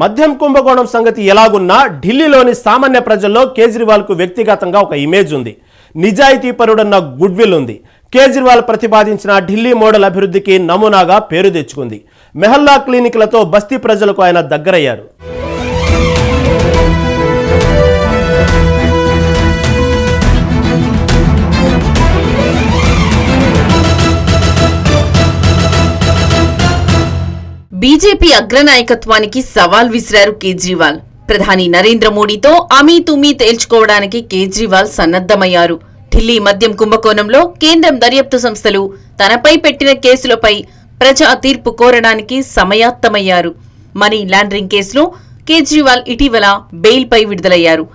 మద్యం కుంభకోణం సంగతి ఎలాగున్నా ఢిల్లీలోని సామాన్య ప్రజల్లో కేజ్రీవాల్కు వ్యక్తిగతంగా ఒక ఇమేజ్ ఉంది. నిజాయితీ పరుడన్న ఉంది. కేజ్రీవాల్ ప్రతిపాదించిన ఢిల్లీ మోడల్ అభివృద్ధికి నమూనాగా పేరు తెచ్చుకుంది. మెహల్లా క్లినిక్లతో బస్తీ ప్రజలకు ఆయన దగ్గరయ్యారు. బీజేపీ అగ్రనాయకత్వానికి సవాల్ విసిరారు కేజ్రీవాల్. ప్రధాని నరేంద్ర మోడీతో అమీ తుమీ తేల్చుకోవడానికి కేజ్రీవాల్ సన్నద్దమయ్యారు ఢిల్లీ మద్యం కుంభకోణంలో కేంద్రం దర్యాప్తు సంస్థలు తనపై పెట్టిన కేసులపై ప్రజా తీర్పు కోరడానికి సమయాత్తమయ్యారు. మనీ లాండరింగ్ కేసులో కేజ్రీవాల్ ఇటీవల బెయిల్పై విడుదలయ్యారు.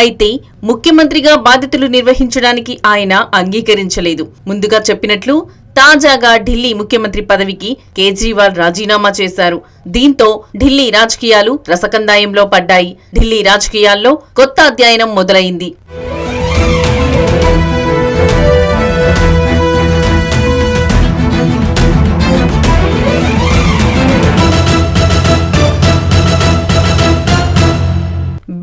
అయితే ముఖ్యమంత్రిగా బాధ్యతలు నిర్వహించడానికి ఆయన అంగీకరించలేదు. ముందుగా చెప్పినట్లు తాజాగా ఢిల్లీ ముఖ్యమంత్రి పదవికి కేజ్రీవాల్ రాజీనామా చేశారు. దీంతో ఢిల్లీ రాజకీయాలు రసకందాయంలో పడ్డాయి. ఢిల్లీ రాజకీయాల్లో కొత్త అధ్యయనం మొదలైంది.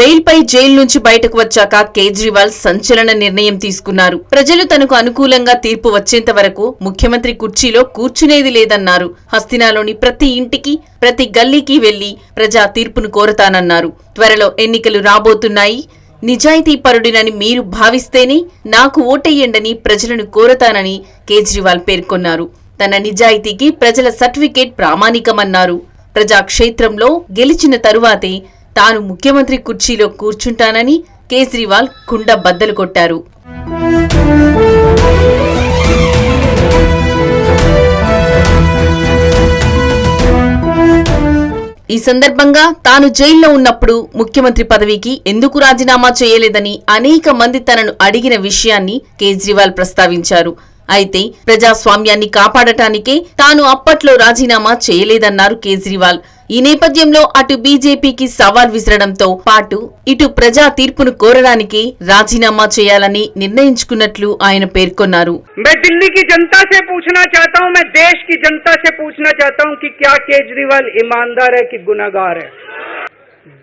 బెయిల్పై జైలు నుంచి బయటకు వచ్చాక కేజ్రీవాల్ సంచలన నిర్ణయం తీసుకున్నారు. ప్రజలు తనకు అనుకూలంగా తీర్పు వచ్చేంత వరకు ముఖ్యమంత్రి కుర్చీలో కూర్చునేది లేదన్నారు. హస్తినాలోని ప్రతి ఇంటికి ప్రతి గల్లీకి వెళ్ళి ప్రజా తీర్పును కోరతానన్నారు. త్వరలో ఎన్నికలు రాబోతున్నాయి. నిజాయితీ పరుడినని మీరు భావిస్తేనే నాకు ఓటెయ్యండని ప్రజలను కోరతానని కేజ్రీవాల్ పేర్కొన్నారు. తన నిజాయితీకి ప్రజల సర్టిఫికేట్ ప్రామాణికమన్నారు. ప్రజాక్షేత్రంలో గెలిచిన తరువాతే తాను ముఖ్యమంత్రి కుర్చీలో కూర్చుంటానని కేజ్రీవాల్ కుండ బద్దలు కొట్టారు. ఈ సందర్భంగా తాను జైల్లో ఉన్నప్పుడు ముఖ్యమంత్రి పదవికి ఎందుకు రాజీనామా చేయలేదని అనేక మంది తనను అడిగిన విషయాన్ని కేజ్రీవాల్ ప్రస్తావించారు. అయితే ప్రజాస్వామ్యాన్ని కాపాడటానికే తాను అప్పట్లో రాజీనామా చేయలేదన్నారు కేజ్రీవాల్. ఈ నేపథ్యంలో అటు బీజేపీకి సవాల్ విసరడంతో పాటు ఇటు ప్రజా తీర్పును కోరడానికి రాజీనామా చేయాలని నిర్ణయించుకున్నట్లు ఆయన పేర్కొన్నారు मैं दिल्ली की जनता से पूछना चाहता हूं मैं देश की जनता से पूछना चाहता हूं कि क्या केजरीवाल ईमानदार है कि गुनागार है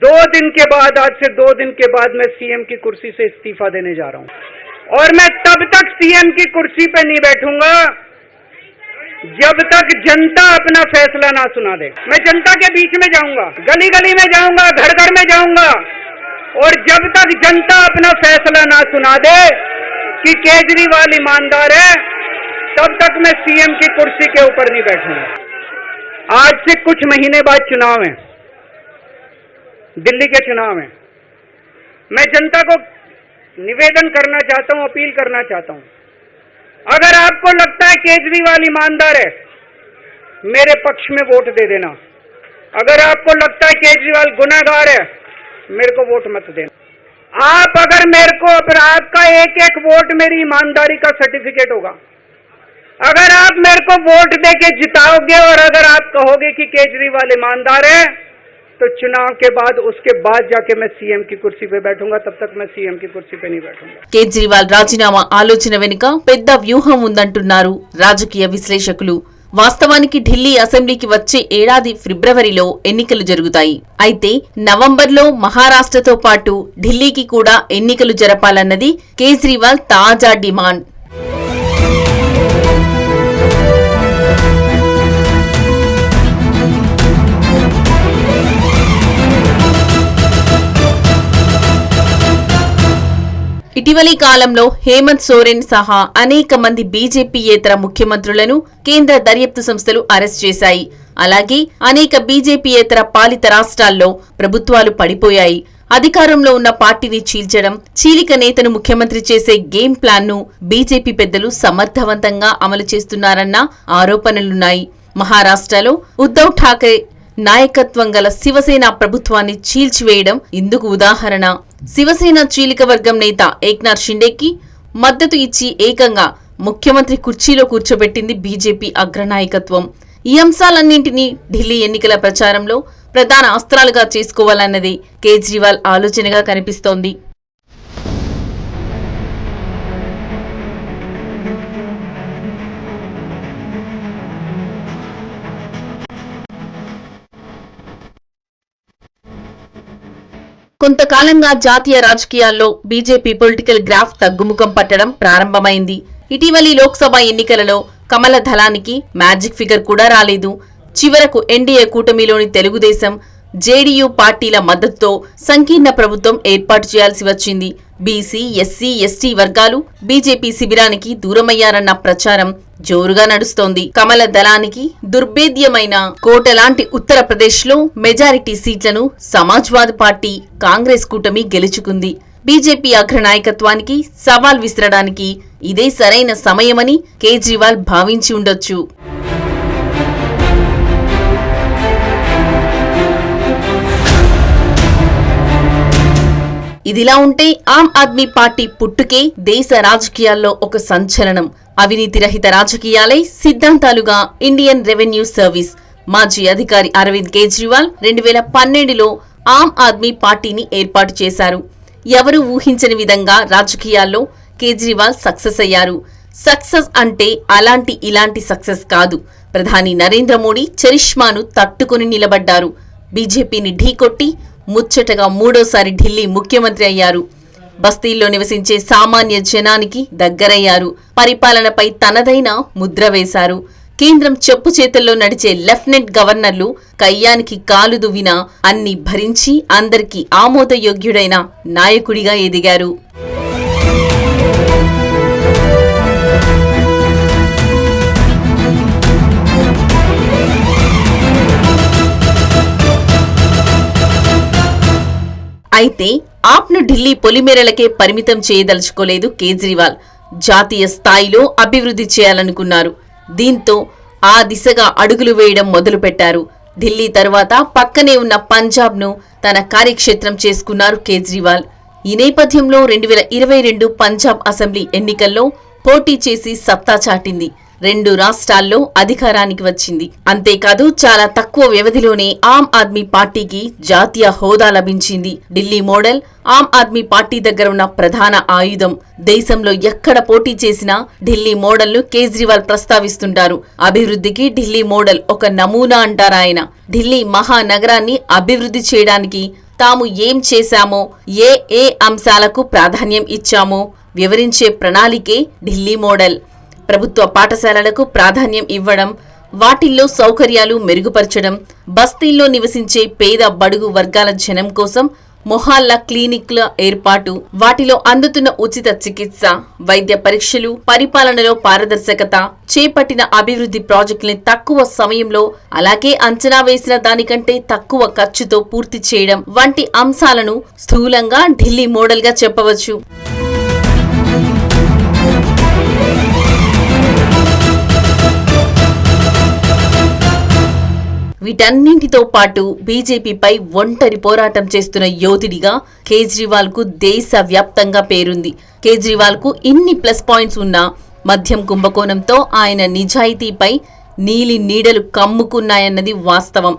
दो दिन के बाद आज से दो दिन के बाद मैं सीएम की कुर्सी से इस्तीफा देने जा रहा हूं और मैं तब तक सीएम की कुर्सी पे नहीं बैठूंगा जब तक जनता अपना फैसला ना सुना दे। मैं जनता के बीच में जाऊँगा गली गली में जाऊँगा घर घर में जाऊँगा। और जब तक जनता अपना फैसला ना सुना दे कि केजरीवाल ईमानदार है, तब तक मैं सीएम की कुर्सी के ऊपर नहीं बैठूँगा। आज से कुछ महीने बाद चुनाव है। दिल्ली के चुनाव है। मैं जनता को निवेदन करना चाहता हूँ, अपील करना चाहता हूँ। अगर आपको लगता है केजरीवाल ईमानदार है, मेरे पक्ष में वोट दे देना। अगर आपको लगता है केजरीवाल गुनाहगार है, मेरे को वोट मत देना। आप अगर मेरे को, अगर आपका एक एक वोट मेरी ईमानदारी का सर्टिफिकेट होगा। अगर आप मेरे को वोट दे के जिताओगे और अगर आप कहोगे कि केजरीवाल ईमानदार है तो चुनाव के बाद उसके बाद जाके मैं सीएम की कुर्सी पे बैठूंगा तब तक मैं सीएम की कुर्सी पे नहीं बैठूंगा కేజ్రీవాల్ రాజీనామా ఆలోచన వెనుక పెద్ద వ్యూహం ఉందంటున్నారు రాజకీయ విశ్లేషకులు వాస్తవానికి ఢిల్లీ అసెంబ్లీకి వచ్చే ఏడాది ఫిబ్రవరిలో ఎన్నికలు జరుగుతాయి అయితే నవంబర్లో మహారాష్ట్రతో పాటు ఢిల్లీకి కూడా ఎన్నికలు జరపాలన్నది కేజ్రీవాల్ తాజా డిమాండ్ ఇటీవలి కాలంలో హేమంత్ సోరెన్ సహా అనేక మంది బీజేపీయేతర ముఖ్యమంత్రులను కేంద్ర దర్యాప్తు సంస్థలు అరెస్ట్ చేశాయి. అలాగే అనేక బీజేపీయేతర పాలిత రాష్ట్రాల్లో ప్రభుత్వాలు పడిపోయాయి. అధికారంలో ఉన్న పార్టీని చీల్చడం చీలిక నేతను ముఖ్యమంత్రి చేసే గేమ్ ప్లాన్ను బీజేపీ పెద్దలు సమర్థవంతంగా అమలు చేస్తున్నారన్న ఆరోపణలున్నాయి. మహారాష్ట్రలో ఉద్దవ్ ఠాకరే నాయకత్వం గల శివసేన ప్రభుత్వాన్ని చీల్చివేయడం ఇందుకు ఉదాహరణ. శివసేన చీలిక వర్గం నేత ఏక్నాథ్ షిండేకి మద్దతు ఇచ్చి ఏకంగా ముఖ్యమంత్రి కుర్చీలో కూర్చోబెట్టింది బీజేపీ అగ్రనాయకత్వం. ఈ అంశాలన్నింటినీ ఢిల్లీ ఎన్నికల ప్రచారంలో ప్రధాన అస్త్రాలుగా చేసుకోవాలన్నది కేజ్రీవాల్ ఆలోచనగా కనిపిస్తోంది. కొంతకాలంగా జాతీయ రాజకీయాల్లో బీజేపీ పొలిటికల్ గ్రాఫ్ తగ్గుముఖం పట్టడం ప్రారంభమైంది. ఇటీవలి లోక్సభ ఎన్నికలలో కమల దళానికి మ్యాజిక్ ఫిగర్ కూడా రాలేదు. చివరకు ఎన్డీఏ కూటమిలోని తెలుగుదేశం జేడీయూ పార్టీల మద్దతుతో సంకీర్ణ ప్రభుత్వం ఏర్పాటు చేయాల్సి వచ్చింది. బీసీ ఎస్సీ ఎస్టీ వర్గాలు బీజేపీ శిబిరానికి దూరమయ్యారన్న ప్రచారం జోరుగా నడుస్తోంది. కమల దళానికి దుర్భేద్యమైన కోటలాంటి లాంటి ఉత్తరప్రదేశ్లో మెజారిటీ సీట్లను సమాజ్వాద్ పార్టీ కాంగ్రెస్ కూటమి గెలుచుకుంది. బీజేపీ అగ్రనాయకత్వానికి సవాల్ విసరడానికి ఇదే సరైన సమయమని కేజ్రీవాల్ భావించి ఉండొచ్చు. ఇదిలా ఉంటే ఆమ్ ఆద్మీ పార్టీ పుట్టుకే దేశ రాజకీయాల్లో ఒక సంచలనం. అవినీతి రహిత రాజకీయాలే సిద్ధాంతాలుగా ఇండియన్ రెవెన్యూ సర్వీస్. మాజీ అధికారి అరవింద్ కేజ్రీవాల్ రెండు వేల పన్నెండులో ఆమ్ ఆద్మీ పార్టీని ఏర్పాటు చేశారు. ఎవరు ఊహించని విధంగా రాజకీయాల్లో కేజ్రీవాల్ సక్సెస్ అయ్యారు. సక్సెస్ అంటే అలాంటి ఇలాంటి సక్సెస్ కాదు. ప్రధాని నరేంద్ర మోడీ చరిష్మాను తట్టుకుని నిలబడ్డారు. బీజేపీని ఢీకొట్టి ముచ్చటగా మూడోసారి ఢిల్లీ ముఖ్యమంత్రి అయ్యారు. బస్తీల్లో నివసించే సామాన్య జనానికి దగ్గరయ్యారు. పరిపాలనపై తనదైన ముద్ర వేశారు. కేంద్రం చెప్పు చేతుల్లో నడిచే లెఫ్టినెంట్ గవర్నర్లు కయ్యానికి కాలు దువ్విన అన్ని భరించి అందరికీ ఆమోదయోగ్యుడైన నాయకుడిగా ఎదిగారు. అయితే ఆప్ను ఢిల్లీ పొలిమేరలకే పరిమితం చేయదలుచుకోలేదు కేజ్రీవాల్. జాతీయ స్థాయిలో అభివృద్ధి చేయాలనుకున్నారు. దీంతో ఆ దిశగా అడుగులు వేయడం మొదలుపెట్టారు. ఢిల్లీ తర్వాత పక్కనే ఉన్న పంజాబ్ను తన కార్యక్షేత్రం చేసుకున్నారు కేజ్రీవాల్. ఈ నేపథ్యంలో రెండు వేల ఇరవై రెండు పంజాబ్ అసెంబ్లీ ఎన్నికల్లో పోటీ చేసి సత్తా చాటింది. రెండు రాష్ట్రాల్లో అధికారానికి వచ్చింది. అంతేకాదు చాలా తక్కువ వ్యవధిలోనే ఆమ్ ఆద్మీ పార్టీకి జాతీయ హోదా లభించింది. ఢిల్లీ మోడల్ ఆమ్ ఆద్మీ పార్టీ దగ్గర ఉన్న ప్రధాన ఆయుధం. దేశంలో ఎక్కడ పోటీ చేసినా ఢిల్లీ మోడల్ను కేజ్రీవాల్ ప్రస్తావిస్తుంటారు. అభివృద్ధికి ఢిల్లీ మోడల్ ఒక నమూనా అంటారాయన ఢిల్లీ మహానగరాన్ని అభివృద్ధి చేయడానికి తాము ఏం చేశామో ఏ ఏ అంశాలకు ప్రాధాన్యం ఇచ్చామో వివరించే ప్రణాళికే ఢిల్లీ మోడల్. ప్రభుత్వ పాఠశాలలకు ప్రాధాన్యం ఇవ్వడం వాటిల్లో సౌకర్యాలు మెరుగుపరచడం బస్తీల్లో నివసించే పేద బడుగు వర్గాల జనం కోసం మొహాల్లా క్లినిక్ల ఏర్పాటు వాటిలో అందుతున్న ఉచిత చికిత్స వైద్య పరీక్షలు పరిపాలనలో పారదర్శకత చేపట్టిన అభివృద్ధి ప్రాజెక్టుల్ని తక్కువ సమయంలో అలాగే అంచనా వేసిన దానికంటే తక్కువ ఖర్చుతో పూర్తి చేయడం వంటి అంశాలను స్థూలంగా ఢిల్లీ మోడల్గా చెప్పవచ్చు. వీటన్నింటితో పాటు బీజేపీపై ఒంటరి పోరాటం చేస్తున్న యోధుడిగా కేజ్రీవాల్కు దేశ వ్యాప్తంగా పేరుంది. కేజ్రీవాల్కు ఇన్ని ప్లస్ పాయింట్స్ ఉన్నా మద్యం కుంభకోణంతో ఆయన నిజాయితీపై నీలి నీడలు కమ్ముకున్నాయన్నది వాస్తవం.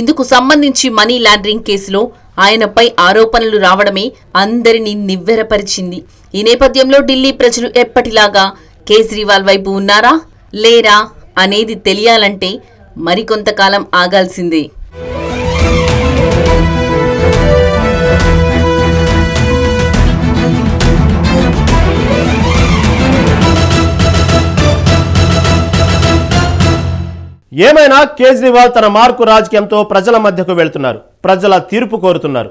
ఇందుకు సంబంధించి మనీ లాండరింగ్ కేసులో ఆయనపై ఆరోపణలు రావడమే అందరినీ నివ్వెరపరిచింది. ఈ నేపథ్యంలో ఢిల్లీ ప్రజలు ఎప్పటిలాగా కేజ్రీవాల్ వైపు ఉన్నారా లేరా అనేది తెలియాలంటే మరికొంతకాలం ఆగాల్సిందే. ఏమైనా కేజ్రీవాల్ తన మార్కు రాజకీయంతో ప్రజల మధ్యకు వెళ్తున్నారు. ప్రజల తీర్పు కోరుతున్నారు.